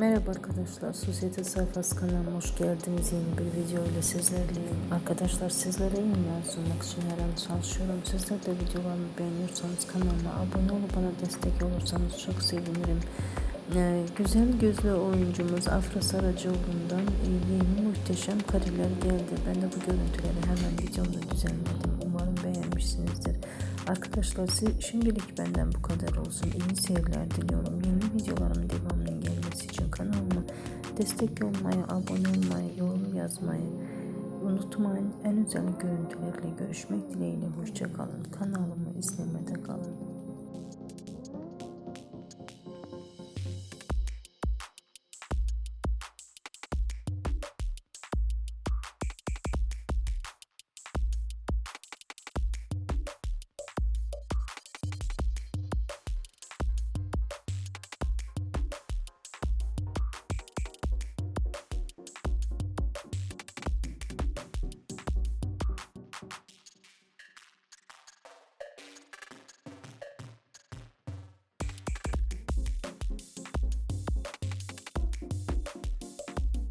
Merhaba arkadaşlar, Sosyete Sayfası kanalıma hoş geldiniz. Yeni bir video ile sizlerleyim. Arkadaşlar sizlere yayınlar sunmak için her an çalışıyorum. Sizler de videolarımı beğeniyorsanız kanalıma abone olup bana destek olursanız çok sevinirim. Ee, güzel gözlü oyuncumuz Afra Saracoğlu'ndan e, yeni muhteşem kareler geldi. Ben de bu görüntüleri hemen videomda düzenledim. Umarım beğenmişsinizdir. Arkadaşlar şimdilik benden bu kadar olsun. İyi seyirler diliyorum. Yeni videolarımın destek olmayı, abone olmayı, yorum yazmayı unutmayın. En özel görüntülerle görüşmek dileğiyle. Hoşçakalın. Kanalımı izlemede kalın.